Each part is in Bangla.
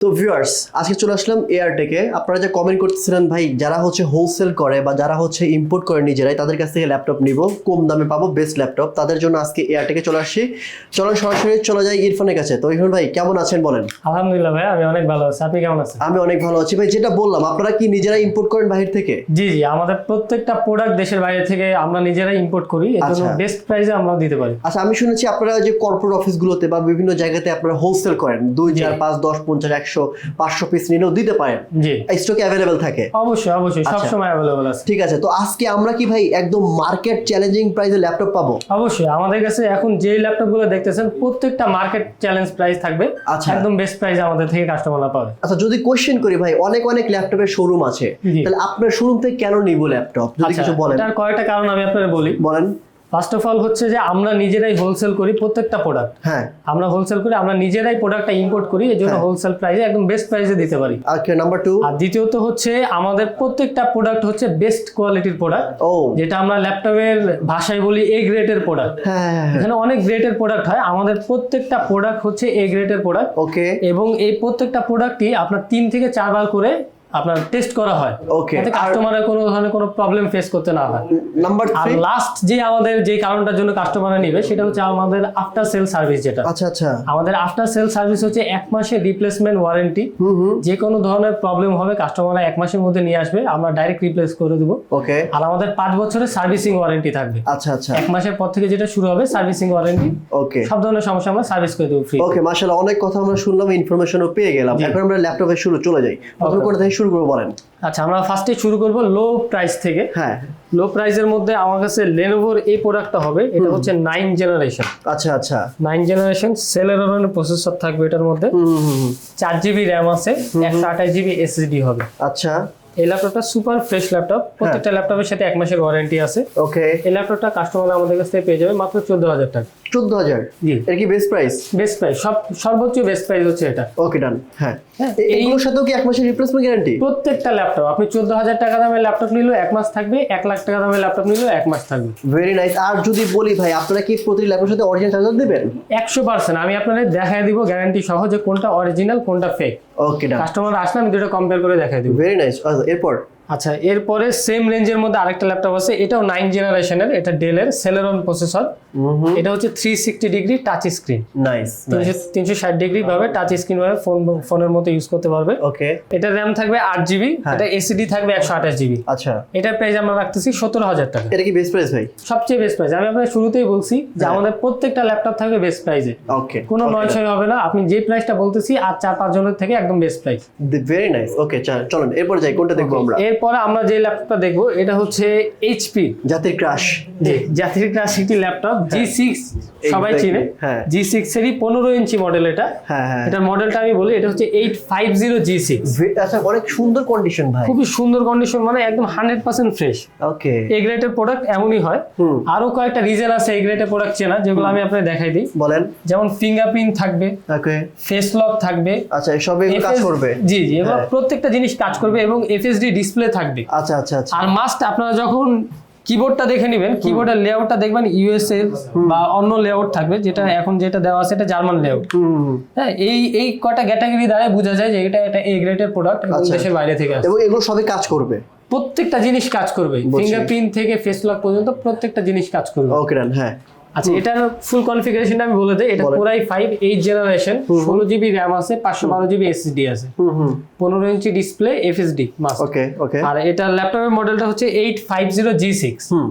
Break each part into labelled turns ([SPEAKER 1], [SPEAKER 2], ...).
[SPEAKER 1] তো ভিউয়ার্স আজকে চলে আসলাম এয়ারটেকে আপনারা যে কমেন্ট করতেছিলেন ভাই যারা হচ্ছে হোলসেল করে বা যারা হচ্ছে ইম্পোর্ট করে নিজেরাই তাদের কাছ থেকে ল্যাপটপ নিব। কম দামে পাবো বেস্ট ল্যাপটপ তাদের জন্য আজকে এয়ারটেকে চলে আসছি চলুন সরাসরি চলে যাই ইরফানের কাছে। তো ইরফান ভাই কেমন আছেন বলেন?
[SPEAKER 2] আলহামদুলিল্লাহ ভাই আমি অনেক ভালো আছি। আপনি কেমন আছেন?
[SPEAKER 1] আমি অনেক ভালো আছি। ভাই যেটা বললাম আপনারা কি নিজেরা ইম্পোর্ট করেন বাহির থেকে?
[SPEAKER 2] জি জি আমাদের প্রত্যেকটা প্রোডাক্ট দেশের বাইরে থেকে আমরা নিজেরাই ইম্পোর্ট করি। এর জন্য। বেস্ট প্রাইসে আমরা দিতে পারি।
[SPEAKER 1] আচ্ছা আমি শুনেছি আপনারা যে কর্পোরেট অফিসগুলোতে বা বিভিন্ন জায়গাতে আপনারা হোলসেল করেন। দুই। চার পাঁচ দশ পঞ্চাশ একশো পাঁচশো পিস নিলেও দিতে পারেন। স্টকে অ্যাভেলেবেল থাকে।
[SPEAKER 2] অবশ্যই অবশ্যই
[SPEAKER 1] আচ্ছা।
[SPEAKER 2] সবসময় অ্যাভেলেবল আছে।
[SPEAKER 1] ঠিক আছে তো আজকে আমরা কি ভাই একদম মার্কেট চ্যালেঞ্জিং প্রাইসে ল্যাপটপ পাবো?
[SPEAKER 2] অবশ্যই আমাদের কাছে এখন যে ল্যাপটপগুলো দেখতেছেন প্রত্যেকটা মার্কেট চ্যালেঞ্জ প্রাইস থাকবে।
[SPEAKER 1] আচ্ছা।
[SPEAKER 2] একদম বেস্ট প্রাইস আমাদের থেকে কাস্টমাররা পাবে।
[SPEAKER 1] আচ্ছা যদি কোশ্চেন করি ভাই অনেক অনেক ল্যাপটপের শোরুম আছে। তাহলে আপনার শোরুম থেকে কেন নিব ল্যাপটপ যদি
[SPEAKER 2] আচ্ছা
[SPEAKER 1] কিছু বলেন।
[SPEAKER 2] এটার কয়েকটা কারণ আমি আপনাদের বলি।
[SPEAKER 1] বলেন।
[SPEAKER 2] ফার্স্ট অফ অল হচ্ছে যে আমরা নিজেরাই হোলসেল করি প্রত্যেকটা প্রোডাক্ট
[SPEAKER 1] হ্যাঁ।
[SPEAKER 2] আমরা হোলসেল করি আমরা নিজেরাই প্রোডাক্টটা ইম্পোর্ট করি এই জন্য
[SPEAKER 1] হ্যাঁ।
[SPEAKER 2] হোলসেল প্রাইসে একদম বেস্ট প্রাইসে দিতে পারি।
[SPEAKER 1] আর নাম্বার টু
[SPEAKER 2] আর দ্বিতীয়ত হচ্ছে আমাদের প্রত্যেকটা প্রোডাক্ট হচ্ছে বেস্ট কোয়ালিটির প্রোডাক্ট
[SPEAKER 1] ও।
[SPEAKER 2] যেটা আমরা ল্যাপটপের ভাষায় বলি এ গ্রেডের প্রোডাক্ট
[SPEAKER 1] হ্যাঁ হ্যাঁ হ্যাঁ।
[SPEAKER 2] এখানে অনেক গ্রেডের প্রোডাক্ট হয়। আমাদের প্রত্যেকটা প্রোডাক্ট হচ্ছে এ গ্রেডের প্রোডাক্ট
[SPEAKER 1] ওকে
[SPEAKER 2] এবং এই প্রত্যেকটা প্রোডাক্টই আপনার তিন থেকে চারবার করে আপনার টেস্ট করা হয়।
[SPEAKER 1] ওকে
[SPEAKER 2] যাতে কাস্টমারের কোনো ধরনের কোনো প্রবলেম ফেস করতে না হয়।
[SPEAKER 1] নাম্বার
[SPEAKER 2] আর লাস্ট যে আমাদের যে কারণটার জন্য কাস্টমাররা নিবে সেটা হচ্ছে আমাদের আফটার সেল সার্ভিস যেটা।
[SPEAKER 1] আচ্ছা আচ্ছা।
[SPEAKER 2] আমাদের আফটার সেল সার্ভিস হচ্ছে এক মাসের রিপ্লেসমেন্ট ওয়ারেন্টি
[SPEAKER 1] হুম হুম।
[SPEAKER 2] যে কোনো ধরনের প্রবলেম হবে কাস্টমাররা এক মাসের মধ্যে নিয়ে আসবে আমরা ডাইরেক্ট রিপ্লেস করে দেবো।
[SPEAKER 1] ওকে
[SPEAKER 2] আর আমাদের পাঁচ বছরের সার্ভিসিং ওয়ারেন্টি থাকবে।
[SPEAKER 1] আচ্ছা আচ্ছা।
[SPEAKER 2] এক মাসের পর থেকে যেটা শুরু হবে সার্ভিসিং ওয়ারেন্টি
[SPEAKER 1] ওকে
[SPEAKER 2] সব ধরনের সমস্যা আমরা সার্ভিস করে দেবো ফ্রি
[SPEAKER 1] ওকে মাশাআল্লাহ অনেক কথা আমরা শুনলাম ইনফরমেশনও পেয়ে গেলাম। এখন আমরা ল্যাপটপে শুরু চলে যাই। প্রথম. কোনটা থেকে শুরু করব বলেন।
[SPEAKER 2] আচ্ছা আমরা ফার্স্টে শুরু করব লো প্রাইস থেকে।
[SPEAKER 1] হ্যাঁ।
[SPEAKER 2] লো প্রাইসের মধ্যে আমার কাছে লেনোভোর এই প্রোডাক্টটা হবে। এটা হচ্ছে নাইন জেনারেশন
[SPEAKER 1] আচ্ছা আচ্ছা।
[SPEAKER 2] নাইন জেনারেশন সেলেরনের প্রসেসর থাকবে এটার মধ্যে। চার জিবি র্যাম আছে একশো আঠাশ জিবি এসএসডি হবে।
[SPEAKER 1] আচ্ছা।
[SPEAKER 2] এই ল্যাপটপটা সুপার ফ্রেশ ল্যাপটপ প্রত্যেকটা ল্যাপটপের সাথে এক মাসের ওয়ারেন্টি আছে।
[SPEAKER 1] ওকে
[SPEAKER 2] এই ল্যাপটপটা কাস্টমার আমাদের কাছ থেকে পেয়ে যাবে মাত্র চোদ্দ হাজার টাকা।
[SPEAKER 1] চোদ্দ হাজার। এর কি বেস্ট প্রাইস
[SPEAKER 2] বেস্ট প্রাইস সব সর্বোচ্চ বেস্ট প্রাইস হচ্ছে এটা।
[SPEAKER 1] ওকে ডান হ্যাঁ।
[SPEAKER 2] হ্যাঁ,
[SPEAKER 1] এ- সাথেও কি এক মাসের রিপ্লেসমেন্ট গ্যারান্টি
[SPEAKER 2] প্রত্যেকটা ল্যাপটপ আপনি চোদ্দ হাজার টাকা দামের ল্যাপটপ নিলেও এক মাস থাকবে এক লাখ টাকা দামের ল্যাপটপ নিলেও এক মাস থাকবে।
[SPEAKER 1] ভেরি নাইস আর যদি বলি ভাই আপনারা কি প্রতি ল্যাপটপের সাথে অরিজিনাল চার্জার দেবেন?
[SPEAKER 2] একশো পার্সেন্ট আমি আপনাদের দেখাই দিব গ্যারান্টি সহ যে কোনটা অরিজিনাল কোনটা ফেক
[SPEAKER 1] ওকে ডান
[SPEAKER 2] কাস্টমার আসলে আমি দুটো কম্পেয়ার করে দেখাই দিব।
[SPEAKER 1] ভেরি নাইস এরপর?
[SPEAKER 2] আচ্ছা এরপরে সেম রেঞ্জের মধ্যে আরেকটা ল্যাপটপ আছে এটাও নাইন জেনারেশনের এটা ডেলের সেলেরন প্রসেসর এটা হচ্ছে three sixty degree touch screen
[SPEAKER 1] nice
[SPEAKER 2] তিনশো ষাট ডিগ্রি ভাবে টাচ স্ক্রিন ভাবে ফোন ফোনের মতো ইউজ করতে পারবে।
[SPEAKER 1] ওকে
[SPEAKER 2] এটা র্যাম থাকবে আট জিবি
[SPEAKER 1] হ্যাঁ।
[SPEAKER 2] এটা এসিডি থাকবে একশো আঠাশ জিবি
[SPEAKER 1] আচ্ছা।
[SPEAKER 2] এটার প্রাইস আমরা রাখতেছি সতেরো হাজার টাকা।
[SPEAKER 1] এটা কি বেস্ট প্রাইস ভাই?
[SPEAKER 2] সবচেয়ে বেস্ট প্রাইস আমি আপনার শুরুতেই বলছি যে
[SPEAKER 1] হ্যাঁ।
[SPEAKER 2] আমাদের প্রত্যেকটা ল্যাপটপ থাকবে বেস্ট প্রাইসে
[SPEAKER 1] ওকে
[SPEAKER 2] কোনো নয়শয় হবে না। আপনি যে প্রাইসটা বলতেছি আর চার পাঁচ জনের থেকে একদম best price
[SPEAKER 1] very nice okay চলুন এরপর যাই কোনটা দেখব আমরা?
[SPEAKER 2] এরপরে আমরা যে ল্যাপটপটা দেখব এটা হচ্ছে এইচপি
[SPEAKER 1] জাতির ক্রাশ
[SPEAKER 2] যে জাতির ক্লাস একটি ল্যাপটপ জি সিক্স সবাই চিনে। জি সিক্স এরই পনেরো ইঞ্চি মডেল এটা।
[SPEAKER 1] হ্যাঁ হ্যাঁ।
[SPEAKER 2] এটার মডেলটা আমি বলি এটা হচ্ছে eight five zero G six
[SPEAKER 1] আচ্ছা অনেক সুন্দর কন্ডিশন ভাই।
[SPEAKER 2] খুবই সুন্দর কন্ডিশন মানে একদম হান্ড্রেড পার্সেন্ট ফ্রেশ
[SPEAKER 1] ওকে
[SPEAKER 2] এই গ্রেডের প্রোডাক্ট এমনই হয়। আরও কয়েকটা রিজন আছে এই গ্রেডের প্রোডাক্ট চেনা যেগুলো আমি আপনাকে দেখাই দিই।
[SPEAKER 1] বলেন।
[SPEAKER 2] যেমন ফিঙ্গারপ্রিন্ট থাকবে।
[SPEAKER 1] ওকে
[SPEAKER 2] ফেস লক থাকবে।
[SPEAKER 1] আচ্ছা সবই কাজ করবে।
[SPEAKER 2] জি জি এগুলো
[SPEAKER 1] হ্যাঁ।
[SPEAKER 2] প্রত্যেকটা জিনিস কাজ করবে এবং এফএসডি ডিসপ্লে থাকবে।
[SPEAKER 1] আচ্ছা আচ্ছা আচ্ছা।
[SPEAKER 2] আর মাস্ট আপনারা যখন কিবোর্ডটা দেখে নেবেন কিবোর্ডের লেআউটটা দেখবেন ইউএসএ বা অন্য লেআউট থাকবে যেটা এখন যেটা দেওয়া আছে এটা জার্মান লেআউট হ্যাঁ এই এই কটা ক্যাটাগরি দ্বারা বোঝা যায় যে এটা এটা এ গ্রেডের প্রোডাক্ট। দেশের বাইরে থেকে আসে
[SPEAKER 1] এবং এগুলো সবই কাজ করবে?
[SPEAKER 2] প্রত্যেকটা জিনিস কাজ করবে। ফিঙ্গারপ্রিন্ট থেকে ফেস লক পর্যন্ত প্রত্যেকটা জিনিস কাজ করবে।
[SPEAKER 1] ওকে ডান হ্যাঁ।
[SPEAKER 2] আচ্ছা এটার ফুল কনফিগারেশনটা আমি বলে দেই এটা। Core i five eight generation ষোলো জিবি র্যাম আছে পাঁচশো বারো জিবি এসএসডি আছে।
[SPEAKER 1] Hmm hmm.
[SPEAKER 2] পনেরো inch display FSD must
[SPEAKER 1] okay okay
[SPEAKER 2] আর এটা ল্যাপটপের মডেলটা হচ্ছে eight five zero G six
[SPEAKER 1] হুম।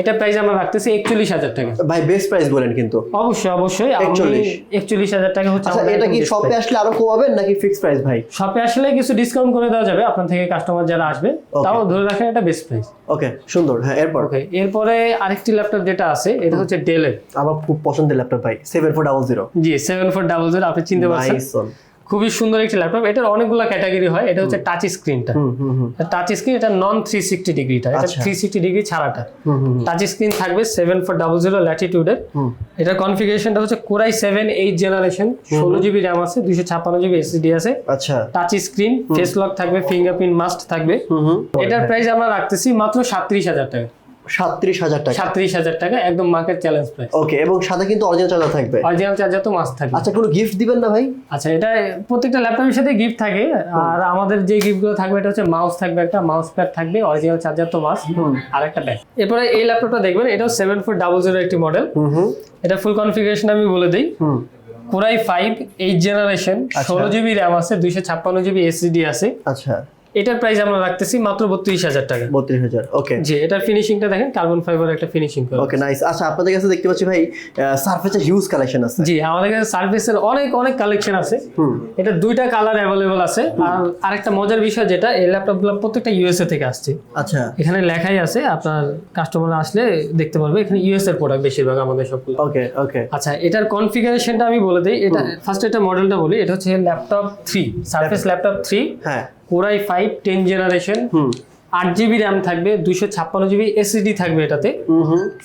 [SPEAKER 2] এটা প্রাইস আমরা রাখতেছি একচল্লিশ হাজার টাকা।
[SPEAKER 1] ভাই বেস্ট প্রাইস বলেন কিন্তু।
[SPEAKER 2] অবশ্যই অবশ্যই।
[SPEAKER 1] 41
[SPEAKER 2] একচল্লিশ। হাজার টাকা হচ্ছে
[SPEAKER 1] আচ্ছা এটা কি শপে আসলে আরও কমাবেন নাকি ফিক্স প্রাইস ভাই?
[SPEAKER 2] শপে আসলে কিছু ডিসকাউন্ট করে দেওয়া যাবে আপনার থেকে কাস্টমার যারা আসবে তাও ধরে রাখেন এটা বেস্ট প্রাইস
[SPEAKER 1] ওকে সুন্দর। হ্যাঁ এরপর?
[SPEAKER 2] ওকে এরপরে আরেকটি ল্যাপটপ যেটা আছে এটা হচ্ছে ডেলের
[SPEAKER 1] আমার খুব পছন্দের ল্যাপটপ ভাই। Seven four double zero
[SPEAKER 2] G seven four double zero আপনি চিনতে পারছেন? খুবই সুন্দর একটি ল্যাপটপ এটার অনেকগুলো ক্যাটাগরি হয়। এটা হচ্ছে টাচ স্ক্রিনটা টাচ স্ক্রিন এটা নন থ্রি সিক্সটি ডিগ্রিটা এটা। থ্রি সিক্সটি ডিগ্রি ছাড়াটা। টাচ স্ক্রিন থাকবে সেভেন ফোর ডাবল জিরো ল্যাটিটিউডের এটার কনফিগারেশনটা হচ্ছে core i seven eight generation ষোলো জিবি র্যাম আছে দুইশো ছাপ্পান্ন জিবি এসএসডি আছে।
[SPEAKER 1] আচ্ছা।
[SPEAKER 2] টাচ স্ক্রিন ফেস লক থাকবে ফিঙ্গারপ্রিন্ট মাস্ট থাকবে। এটার প্রাইস আমরা রাখতেছি মাত্র সাতত্রিশ হাজার টাকা।
[SPEAKER 1] সাতত্রিশ হাজার টাকা।
[SPEAKER 2] সাতত্রিশ হাজার টাকা একদম মার্কেট চ্যালেঞ্জ প্রাইস
[SPEAKER 1] ওকে এবং সাথে কিন্তু অরিজিনাল চার্জার থাকবে।
[SPEAKER 2] অরিজিনাল চার্জার তো মাস্ট থাকবে।
[SPEAKER 1] আচ্ছা কোনো গিফট দিবেন না ভাই?
[SPEAKER 2] আচ্ছা এটা প্রত্যেকটা ল্যাপটপের সাথে গিফট থাকে। আর আমাদের যে গিফটগুলো থাকবে এটা হচ্ছে মাউস থাকবে একটা মাউস প্যাড থাকবে অরিজিনাল চার্জার তো মাস্ট আর একটা ব্যাগ এরপরে এই ল্যাপটপটা দেখবেন এটাও সেভেন ফোর ডাবল জিরো একটি মডেল এটা ফুল কনফিগারেশন আমি বলে দিই।
[SPEAKER 1] হুম।
[SPEAKER 2] Core i five eight generation. ষোলো জিবি র্যাম আছে দুইশো ছাপ্পান্ন জিবি এসিডি আছে।
[SPEAKER 1] আচ্ছা।
[SPEAKER 2] এটার প্রাইস আমরা রাখতেছি মাত্র বত্রিশ হাজার টাকা।
[SPEAKER 1] বত্রিশ হাজার ওকে
[SPEAKER 2] জি এটার ফিনিশিংটা দেখেন কার্বন ফাইবার একটা ফিনিশিং করে
[SPEAKER 1] ওকে নাইস আচ্ছা আপনাদের কাছে দেখতে পাচ্ছি ভাই সার্ফেসের হিউজ কালেকশন আছে।
[SPEAKER 2] জি আমাদের কাছে সার্ভিসের অনেক অনেক কালেকশন আছে। এটা দুইটা কালার অ্যাভেলেবল আছে। আর আরেকটা মজার বিষয় যেটা এই ল্যাপটপগুলো প্রত্যেকটা ইউএসএ থেকে আসছে।
[SPEAKER 1] আচ্ছা।
[SPEAKER 2] এখানে লেখাই আছে আপনার কাস্টমার আসলে দেখতে পারবে এখানে ইউএস এর প্রোডাক্ট বেশিরভাগ আমাদের সবগুলো।
[SPEAKER 1] ওকে ওকে
[SPEAKER 2] আচ্ছা এটার কনফিগারেশনটা আমি বলে দিই এটা ফার্স্ট এটা মডেলটা বলি এটা হচ্ছে laptop three surface laptop three
[SPEAKER 1] হ্যাঁ।
[SPEAKER 2] Core i five ten generation আট জিবি র্যাম থাকবে দুশো ছাপ্পান্ন জিবি এসিডি থাকবে এটাতে।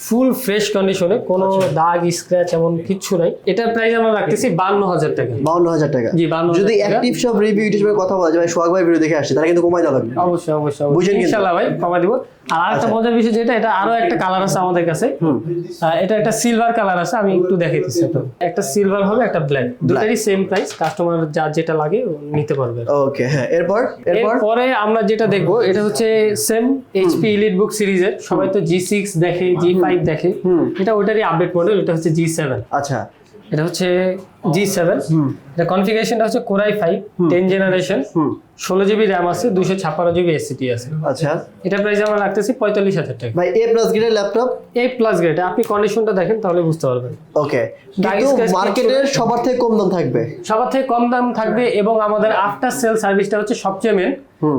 [SPEAKER 2] ফুল ফ্রেশ কন্ডিশনে কোনো দাগ স্ক্র্যাচ এমন কিছু নাই। এটার প্রাইস আমরা রাখতেছি বান্ন হাজার টাকা।
[SPEAKER 1] বান্ন হাজার টাকা।
[SPEAKER 2] জি বান্ন
[SPEAKER 1] যদি অ্যাক্টিভ সব রিভিউ ইউটিউবে কথা বলা যায় ভাই সোহাগ ভাই ভিডিও দেখে আসছে তারা কিন্তু কমাই দেওয়া লাগবে।
[SPEAKER 2] অবশ্যই অবশ্যই
[SPEAKER 1] বুঝেন?
[SPEAKER 2] ইনশাল্লাহ ভাই কমাই দিব। আর আরেকটা মজার বিষয় যেটা এটা আরও একটা কালার আছে আমাদের কাছে। এটা একটা সিলভার কালার আছে আমি একটু দেখাই দিচ্ছি একটা সিলভার হবে একটা ব্ল্যাক দুটারই সেম প্রাইস কাস্টমার যা যেটা লাগে নিতে পারবে।
[SPEAKER 1] ওকে হ্যাঁ এরপর? এরপর?
[SPEAKER 2] পরে আমরা যেটা দেখব এটা হচ্ছে সেম এইচপি ইলিট বুক সিরিজের সবাই তো জি সিক্স দেখে জি ফাইভ দেখে। এটা ওটারই আপডেট মডেল এটা হচ্ছে জি সেভেন
[SPEAKER 1] আচ্ছা।
[SPEAKER 2] এটা হচ্ছে জি সেভেন এটা কনফিগারেশনটা হচ্ছে core i five ten generation ষোলো জিবি র্যাম আছে দুশো ছাপ্পান্ন জিবি এসিটি আছে।
[SPEAKER 1] আচ্ছা।
[SPEAKER 2] এটা প্রাইস আমরা রাখতেছি পঁয়তাল্লিশ হাজার টাকা।
[SPEAKER 1] ভাই এ প্লাস গ্রেডের ল্যাপটপ
[SPEAKER 2] এ প্লাস গ্রেড আপনি কন্ডিশনটা দেখেন তাহলে বুঝতে পারবেন।
[SPEAKER 1] ওকে মার্কেটের সবার থেকে কম দাম থাকবে।
[SPEAKER 2] সবার থেকে কম দাম থাকবে এবং আমাদের আফটার সেল সার্ভিসটা হচ্ছে সবচেয়ে মেন।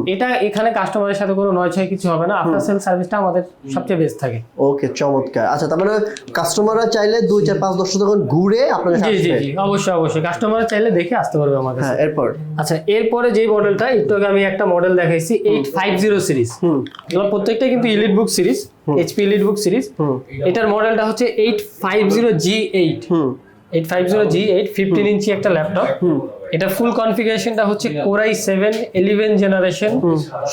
[SPEAKER 2] এটা এখানে কাস্টমারের সাথে কোনো নয় ছয় কিছু হবে না। আফটার সেল সার্ভিসটা আমাদের সবচেয়ে বেস্ট থাকে।
[SPEAKER 1] ওকে চমৎকার। আচ্ছা তার মানে কাস্টমাররা চাইলে দুই চার পাঁচ দশ তখন ঘুরে আপনাদের
[SPEAKER 2] জি জি জি অবশ্যই অবশ্যই। কাস্টমার চাইলে দেখে আসতে পারবে আমার কাছে।
[SPEAKER 1] হ্যাঁ এরপর?
[SPEAKER 2] আচ্ছা এরপরে যেই মডেলটা একটু আগে আমি একটা মডেল দেখাইছি এইট ফাইভ জিরো সিরিজ
[SPEAKER 1] হুম।
[SPEAKER 2] এগুলো প্রত্যেকটা কিন্তু elite book series HP elite book series
[SPEAKER 1] হুম।
[SPEAKER 2] এটার মডেলটা হচ্ছে eight five zero G eight
[SPEAKER 1] হুম।
[SPEAKER 2] Eight five zero G eight fifteen inch একটা ল্যাপটপ
[SPEAKER 1] হুম।
[SPEAKER 2] এটা ফুল কনফিগারেশনটা হচ্ছে core i seven eleven generation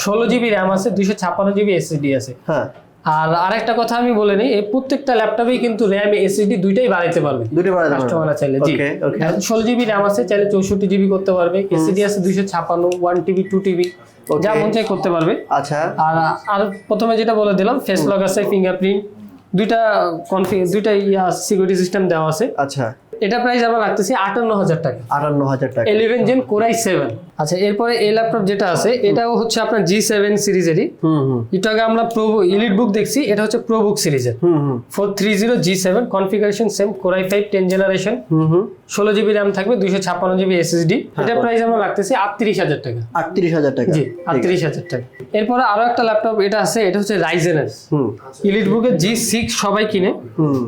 [SPEAKER 2] ষোলো জিবি র্যাম আছে দুশো ছাপ্পান্ন জিবি এসএসডি আছে।
[SPEAKER 1] হ্যাঁ।
[SPEAKER 2] আর আরেকটা কথা আমি বলে নিই এই প্রত্যেকটা ল্যাপটপেই কিন্তু র্যাম এসএসডি দুইটাই বাড়াইতে পারবে।
[SPEAKER 1] বাড়াতে পারবেন।
[SPEAKER 2] কাস্টমাররা চাইলে জি. ষোলো জিবি র্যাম আছে চাইলে চৌষট্টি জিবি করতে পারবে। এসএসডি আছে দুইশো ছাপ্পান্ন ওয়ান টিবি টু টিবি. যা মন চাই করতে পারবে।
[SPEAKER 1] আচ্ছা।
[SPEAKER 2] আর আর প্রথমে যেটা বলে দিলাম ফেস লক আছে ফিঙ্গারপ্রিন্ট দুইটা কনফিগ দুইটা ইয়া সিকিউরিটি সিস্টেম দেওয়া আছে।
[SPEAKER 1] আচ্ছা।
[SPEAKER 2] এটা প্রাইস আবার লাগতেছে আটান্ন হাজার টাকা।
[SPEAKER 1] আটান্ন হাজার টাকা।
[SPEAKER 2] ইলেভেন জেন কোরাই সেভেন আচ্ছা এরপরে এই ল্যাপটপ যেটা আছে এটাও হচ্ছে আপনার জি সেভেন সিরিজেরই।
[SPEAKER 1] হুম হুম।
[SPEAKER 2] একটু আগে আমরা প্রো ইলিট বুক দেখছি এটা হচ্ছে প্রো বুক সিরিজের। Four three zero G seven configuration same core i five ten generation
[SPEAKER 1] হুম হুম।
[SPEAKER 2] ষোলো জিবি র্যাম থাকবে দুইশো ছাপ্পান্ন জিবি এসএসডি এটা প্রাইস আমরা রাখতেছি আটত্রিশ হাজার টাকা।
[SPEAKER 1] আটত্রিশ হাজার টাকা।
[SPEAKER 2] জি আটত্রিশ হাজার টাকা। এরপরে আরও একটা ল্যাপটপ এটা আছে এটা হচ্ছে রাইজেনের
[SPEAKER 1] হুম।
[SPEAKER 2] ইলিট বুকের জি সিক্স সবাই কিনে।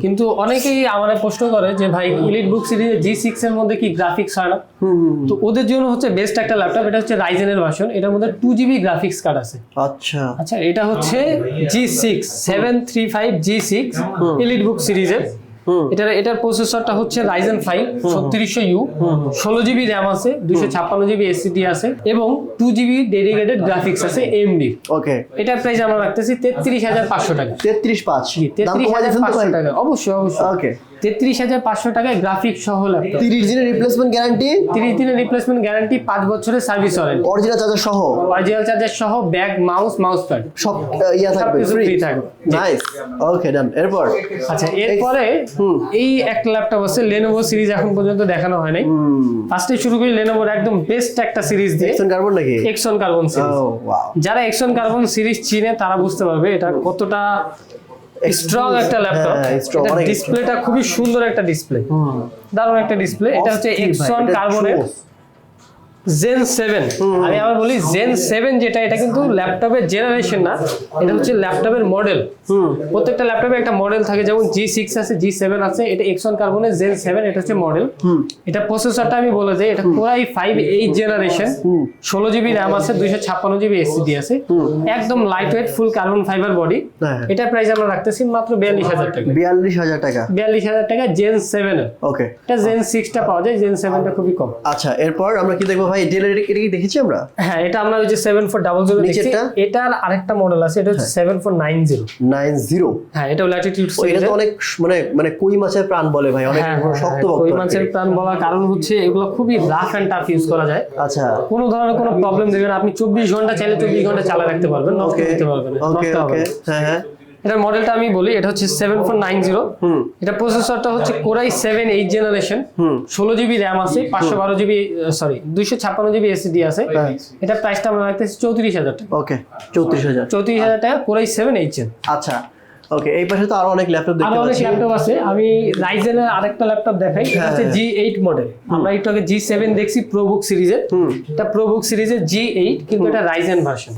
[SPEAKER 2] কিন্তু অনেকেই আমাদের প্রশ্ন করে যে ভাই ইলিট বুক সিরিজের জি সিক্স এর মধ্যে কি গ্রাফিক্স হয় না? তো ওদের জন্য হচ্ছে বেস্ট একটা ল্যাপটপ এটা হচ্ছে রাইজেনের ভার্সন এটার মধ্যে টু জিবি গ্রাফিক্স কার্ড আছে।
[SPEAKER 1] আচ্ছা।
[SPEAKER 2] আচ্ছা এটা হচ্ছে G six seven three five G six elite book সিরিজের এটার এটার প্রসেসরটা হচ্ছে রাইজেন ফাইভ ছত্রিশশো ইউ ষোলো জিবি র্যাম আছে দুশো ছাপ্পান্ন জিবি এসিডি আছে এবং টু জিবি ডেডিকেটেড গ্রাফিক্স আছে এমডি
[SPEAKER 1] ওকে
[SPEAKER 2] এটার প্রাইস আমরা রাখতেছি তেত্রিশ হাজার পাঁচশো টাকা।
[SPEAKER 1] তেত্রিশ পাঁচ।
[SPEAKER 2] তেত্রিশ হাজার পাঁচশো টাকা। অবশ্যই অবশ্যই।
[SPEAKER 1] ওকে
[SPEAKER 2] তেত্রিশ হাজার পাঁচশো টাকায় গ্রাফিক্স সহ ল্যাপটপ
[SPEAKER 1] তিরিশ দিনের রিপ্লেসমেন্ট গ্যারান্টি
[SPEAKER 2] তিরিশ দিনের রিপ্লেসমেন্ট গ্যারান্টি পাঁচ বছরের সার্ভিস ওয়ারেন্টি
[SPEAKER 1] অরিজিনাল চার্জার সহ?
[SPEAKER 2] অরিজিনাল চার্জার সহ ব্যাগ মাউস মাউস প্যাড
[SPEAKER 1] সব ইয়া থাকবে। ফ্রি
[SPEAKER 2] থাকবে।
[SPEAKER 1] নাইস ওকে ডান এরপর?
[SPEAKER 2] আচ্ছা এরপরে
[SPEAKER 1] হুম।
[SPEAKER 2] এই একটা ল্যাপটপ আছে লেনোভো সিরিজ এখন পর্যন্ত দেখানো হয় নাই। ফার্স্টে শুরু করি লেনোভোর একদম বেস্ট একটা সিরিজ দিয়ে।
[SPEAKER 1] কার্বন নাকি?
[SPEAKER 2] এক্সন কার্বন সিরিজ যারা এক্সন কার্বন সিরিজ চিনে তারা বুঝতে পারবে এটা কতটা স্ট্রং একটা ল্যাপটপ
[SPEAKER 1] হ্যাঁ,
[SPEAKER 2] ডিসপ্লেটা খুবই সুন্দর একটা ডিসপ্লে দারুণ একটা ডিসপ্লে এটা হচ্ছে এক্সন কার্বনের। জেন সেভেন আমি আবার বলি জেন সেভেন যেটা এটা কিন্তু ল্যাপটপের জেনারেশন না এটা হচ্ছে ল্যাপটপের মডেল প্রত্যেকটা ল্যাপটপে একটা মডেল থাকে যেমন জি সিক্স আছে জি সেভেন আছে এটা এক্সন কার্বনের জেন সেভেন এটা হচ্ছে মডেল এটা প্রসেসরটা আমি বলে যাই এটা core i five eight generation ষোলো জিবি র্যাম আছে দুইশো ছাপ্পান্ন জিবি এসিডি আছে। একদম light weight full carbon fibre body. এটার প্রাইস আমরা রাখতেছি মাত্র বিয়াল্লিশ হাজার টাকা।
[SPEAKER 1] বিয়াল্লিশ হাজার টাকা।
[SPEAKER 2] বিয়াল্লিশ হাজার টাকা জেন সেভেন
[SPEAKER 1] ওকে
[SPEAKER 2] এটা জেন সিক্সটা পাওয়া যায় জেন সেভেনটা খুবই কম।
[SPEAKER 1] আচ্ছা এরপর আমরা কি দেখব ভাই ভাই এটা কি দেখেছি আমরা?
[SPEAKER 2] হ্যাঁ এটা আমরা ওই যে সেভেন ফোর ডাবল জিরো দেখছি। এটার আরেকটা মডেল আছে এটা হচ্ছে seven four nine zero
[SPEAKER 1] nine zero
[SPEAKER 2] হ্যাঁ এটা ল্যাটিটিউড
[SPEAKER 1] এটা তো অনেক মানে মানে কই মাছের প্রাণ বলে ভাই অনেক
[SPEAKER 2] হ্যাঁ হ্যাঁ,
[SPEAKER 1] শক্ত
[SPEAKER 2] হ্যাঁ, কই মাছের প্রাণ বলার কারণ হচ্ছে এগুলো খুবই রাফ অ্যান্ড টাফ ইউজ করা যায়।
[SPEAKER 1] আচ্ছা।
[SPEAKER 2] কোনো ধরনের কোনো প্রবলেম দেবে না আপনি চব্বিশ ঘণ্টা চাইলে চব্বিশ ঘণ্টা চালা রাখতে পারবেন নষ্ট করতে পারবেন নষ্ট হবে
[SPEAKER 1] ওকে হ্যাঁ হ্যাঁ।
[SPEAKER 2] এটার মডেলটা আমি বলি এটা হচ্ছে সেভেন ফোর নাইন জিরো
[SPEAKER 1] হুম।
[SPEAKER 2] এটা প্রসেসরটা হচ্ছে core i seven eight generation
[SPEAKER 1] হুম।
[SPEAKER 2] ষোলো জিবি র্যাম আছে পাঁচশো বারো জিবি সরি দুইশো ছাপ্পান্ন জিবি এসএসডি আছে। এটা প্রাইসটা আমরা রাখতেছি চৌত্রিশ হাজার টাকা।
[SPEAKER 1] ওকে চৌত্রিশ হাজার।
[SPEAKER 2] চৌত্রিশ হাজার টাকা কোরাই সেভেন এইট জেন
[SPEAKER 1] আচ্ছা ওকে এই পাশে তো আরও অনেক ল্যাপটপ দেখতে
[SPEAKER 2] অনেক ল্যাপটপ আছে। আমি রাইজেনের আরেকটা ল্যাপটপ দেখাই। এটা হচ্ছে জি এইট মডেল আমরা একটু আগে জি সেভেন দেখছি প্রোবুক সিরিজের এটা প্রোবুক সিরিজের জি এইট কিন্তু এটা রাইজেন ভার্সন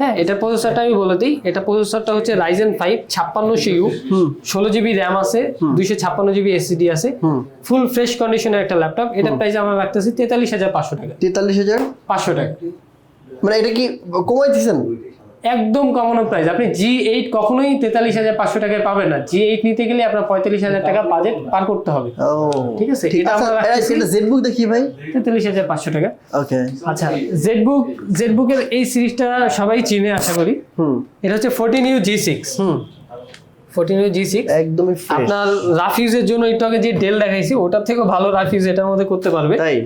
[SPEAKER 2] হ্যাঁ এটা প্রসেসরটা আমি বলে দিই। এটা প্রসেসরটা হচ্ছে রাইজেন ফাইভ ছাপ্পান্নশো ইউ
[SPEAKER 1] হুম।
[SPEAKER 2] ষোলো জিবি র্যাম আছে দুইশো ছাপ্পান্ন জিবি এসিডি আছে। ফুল ফ্রেশ কন্ডিশনের একটা ল্যাপটপ এটা প্রাইস আমরা হাজার পাঁচশো টাকা।
[SPEAKER 1] তেতাল্লিশ হাজার?
[SPEAKER 2] পাঁচশো টাকা।
[SPEAKER 1] মানে এটা কি কমাই দিচ্ছেন
[SPEAKER 2] একদম কমন প্রাইস আপনি জি এইট কখনোই তেতাল্লিশ হাজার পাঁচশো টাকায় পাবেন না। জি এইট নিতে গেলে আপনার পঁয়তাল্লিশ হাজার টাকা বাজেট পার করতে হবে। ঠিক আছে, এটা আমরা
[SPEAKER 1] জেড বুক দেখি ভাই।
[SPEAKER 2] তেতাল্লিশ হাজার পাঁচশো টাকা।
[SPEAKER 1] ওকে
[SPEAKER 2] আচ্ছা জেডবুক জেডবুকের এই সিরিজটা সবাই চিনে আশা করি।
[SPEAKER 1] হুম।
[SPEAKER 2] এটা হচ্ছে ফোরটিন ইউ জি সিক্স
[SPEAKER 1] হুম।
[SPEAKER 2] ফোরটিন ইউ জি সিক্স
[SPEAKER 1] একদমই ফ্রেশ
[SPEAKER 2] আপনার রাফ ইউজের জন্য একটু আগে যে ডেল দেখাইছি ওটার থেকেও ভালো রাফ ইউজ এটার মধ্যে করতে পারবে।
[SPEAKER 1] তাই?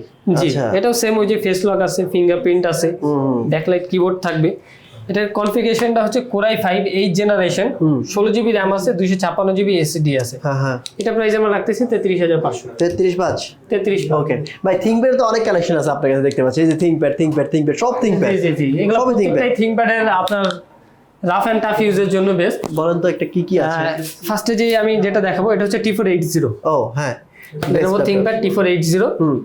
[SPEAKER 2] জি
[SPEAKER 1] আচ্ছা।
[SPEAKER 2] এটাও সেম ওই যে ফেস লক আছে ফিঙ্গারপ্রিন্ট আছে। ব্যাকলাইট কিবোর্ড থাকবে। এটার কনফিগারেশনটা হচ্ছে core i five eight generation. ষোলো জিবি র্যাম আছে দুইশো ছাপ্পান্ন জিবি এসিডি আছে।
[SPEAKER 1] হ্যাঁ হ্যাঁ।
[SPEAKER 2] এটা প্রাইস আমরা রাখতেছি তেত্রিশ হাজার পাঁচশো
[SPEAKER 1] তেত্রিশ পাঁচ
[SPEAKER 2] তেত্রিশ
[SPEAKER 1] ওকে ভাই থিঙ্কপ্যাড তো অনেক কালেকশন আছে আপনার কাছে দেখতে পাচ্ছি। এই যে থিঙ্কপ্যাড থিঙ্কপ্যাড থিঙ্কপ্যাড সব থিঙ্কপ্যাড
[SPEAKER 2] জি জি এগুলো থিঙ্কপ্যাডের আপনার রাফ অ্যান্ড টাফ ইউজের জন্য বেস্ট
[SPEAKER 1] বলেন তো একটা কি কি আছে?
[SPEAKER 2] ফার্স্টে যে আমি যেটা দেখাবো এটা হচ্ছে টি ফোর এইট জিরো
[SPEAKER 1] ও হ্যাঁ।
[SPEAKER 2] ThinkPad T four eight zero
[SPEAKER 1] হুম।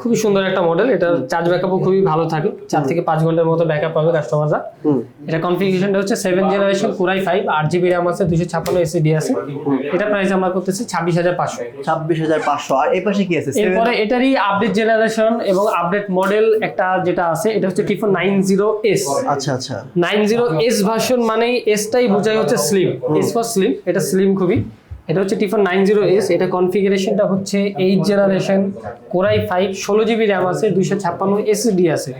[SPEAKER 2] খুবই সুন্দর একটা মডেল এটা চার্জ ব্যাকআপও খুবই ভালো থাকে। চার থেকে পাঁচ ঘণ্টার মতো ব্যাকআপ পাবে কাস্টমাররা এটা কনফিগারেশনটা হচ্ছে seven generation core i five আট জিবি র্যাম আছে দুশো ছাপ্পান্ন এসিডি আছে। এটা প্রাইস আমরা করতেছি ছাব্বিশ হাজার পাঁচশো।
[SPEAKER 1] ছাব্বিশ হাজার পাঁচশো। আর এই পাশে কি আছে?
[SPEAKER 2] এরপরে এটারই আপডেট জেনারেশন এবং আপডেট মডেল একটা যেটা আছে এটা হচ্ছে টিফোর নাইন জিরো এস।
[SPEAKER 1] আচ্ছা আচ্ছা।
[SPEAKER 2] নাইন জিরো এস ভার্সন মানেই এসটাই বোঝাই হচ্ছে স্লিম এস ফর স্লিম এটা স্লিম খুবই। এটা হচ্ছে টিফোর নাইন জিরো এস এটা কনফিগারেশনটা হচ্ছে eight generation core i five ষোলো জিবি র্যাম আছে দুইশো ছাপ্পান্ন এসডি আছে।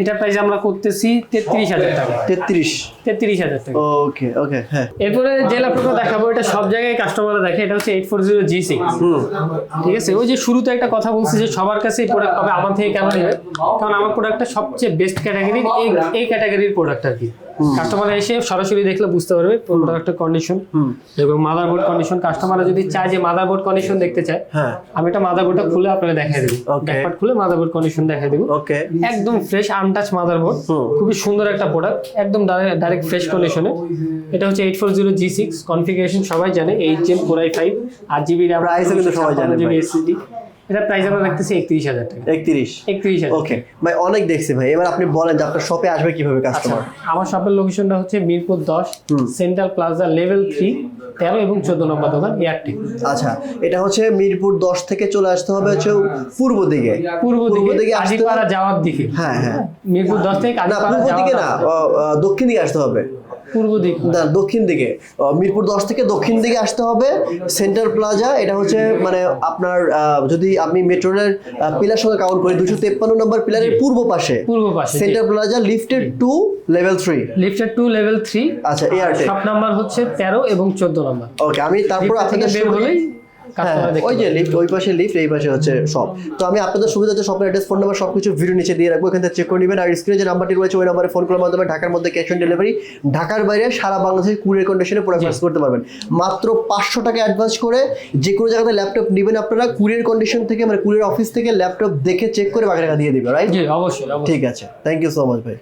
[SPEAKER 2] এটা প্রাইস আমরা করতেছি তেত্রিশ হাজার টাকা।
[SPEAKER 1] তেত্রিশ।
[SPEAKER 2] তেত্রিশ হাজার টাকা।
[SPEAKER 1] ওকে ওকে হ্যাঁ।
[SPEAKER 2] এরপরে যে ল্যাপটপটা দেখাবো এটা সব জায়গায় কাস্টমাররা দেখে এটা হচ্ছে eight four zero G six
[SPEAKER 1] হুম।
[SPEAKER 2] ঠিক আছে? ওই যে শুরুতে একটা কথা বলছি যে সবার কাছে এই প্রোডাক্ট পাবে আমার থেকে কেন নেবে? কারণ আমার প্রোডাক্টটা সবচেয়ে বেস্ট ক্যাটাগরির এই ক্যাটাগরির প্রোডাক্ট আর কি। কাস্টমার এসে সরাসরি দেখলে বুঝতে পারবে প্রোডাক্টের কন্ডিশন এবং মাদারবোর্ড কন্ডিশন কাস্টমার যদি চায় যে মাদারবোর্ড কন্ডিশন দেখতে চায়
[SPEAKER 1] হ্যাঁ।
[SPEAKER 2] আমি একটা মাদারবোর্ডটা খুলে আপনাকে দেখাই দেবো. ব্যাকপার্ট খুলে মাদারবোর্ড কন্ডিশন দেখাই দেবো।
[SPEAKER 1] ওকে
[SPEAKER 2] একদম ফ্রেশ আনটাচ মাদারবোর্ড। খুবই সুন্দর একটা প্রোডাক্ট একদম ডাইরেক্ট ফ্রেশ কন্ডিশনে এটা হচ্ছে eight four zero G six configuration সবাই জানে eight gen four I five আট জিবি র্যাম
[SPEAKER 1] Price ও কিন্তু সবাই জানে
[SPEAKER 2] জিবি। এটা প্রাইস আমরা রাখতেছি একত্রিশ হাজার টাকা।
[SPEAKER 1] একত্রিশ?
[SPEAKER 2] একত্রিশ হাজার
[SPEAKER 1] ওকে ভাই অনেক দেখছি ভাই। এবার আপনি বলেন যে আপনার শপে আসবে কীভাবে
[SPEAKER 2] আচ্ছা
[SPEAKER 1] কাস্টমার
[SPEAKER 2] আমার শপের লোকেশনটা হচ্ছে মিরপুর দশ
[SPEAKER 1] হুম।
[SPEAKER 2] সেন্ট্রাল প্লাজা লেভেল থ্রি তেরো এবং চোদ্দ নম্বর দোকান এয়ারটেল
[SPEAKER 1] আচ্ছা এটা হচ্ছে মিরপুর দশ থেকে চলে আসতে হবে হচ্ছে পূর্ব দিকে।
[SPEAKER 2] পূর্ব দিকে
[SPEAKER 1] আসতে
[SPEAKER 2] যাওয়ার দিকে।
[SPEAKER 1] হ্যাঁ হ্যাঁ।
[SPEAKER 2] মিরপুর দশ থেকে
[SPEAKER 1] না
[SPEAKER 2] কাজীপাড়া
[SPEAKER 1] দিকে না দক্ষিণ দিকে আসতে হবে।
[SPEAKER 2] পূর্ব দিকে
[SPEAKER 1] না দক্ষিণ দিকে। মিরপুর দশ থেকে দক্ষিণ দিকে আসতে হবে। সেন্টার প্লাজা এটা হচ্ছে মানে আপনার যদি আমি মেট্রো রেলের পিলার সঙ্গে কাউন্ট করি দুশো তেপ্পান্ন নম্বর পিলারের পূর্ব পাশে
[SPEAKER 2] পূর্ব পাশে
[SPEAKER 1] centre plaza lifted two level three
[SPEAKER 2] লিফটের টু লেভেল থ্রি
[SPEAKER 1] আচ্ছা এয়ারটেল
[SPEAKER 2] সাত নাম্বার হচ্ছে তেরো এবং চোদ্দ নাম্বার।
[SPEAKER 1] ওকে আমি তারপর আপনাদের
[SPEAKER 2] বের হলেই
[SPEAKER 1] ওই যে লিফট ওই পাশে লিফট এই পাশে হচ্ছে শপ তো আমি আপনাদের সুবিধা হচ্ছে শপের অ্যাড্রেস ফোন নাম্বার সবকিছু ভিডিও নিচে দিয়ে রাখব এখান থেকে চেক করে নেবেন। আর স্ক্রিনে যে নাম্বারটি রয়েছে ওই নাম্বারে ফোন করার মাধ্যমে ঢাকার মধ্যে ক্যাশ অন ডেলিভারি ঢাকার বাইরে সারা বাংলাদেশের কুরিয়ার কন্ডিশনে পার্স করতে পারবেন। মাত্র পাঁচশো টাকা অ্যাডভান্স করে যে কোনো জায়গাতে ল্যাপটপ নেবেন আপনারা কুরিয়ার কন্ডিশন থেকে মানে কুরিয়ার অফিস থেকে ল্যাপটপ দেখে চেক করে বাকি টাকা দিয়ে দিবে রাইট
[SPEAKER 2] অবশ্যই
[SPEAKER 1] ঠিক আছে। থ্যাংক ইউ সো মাচ ভাই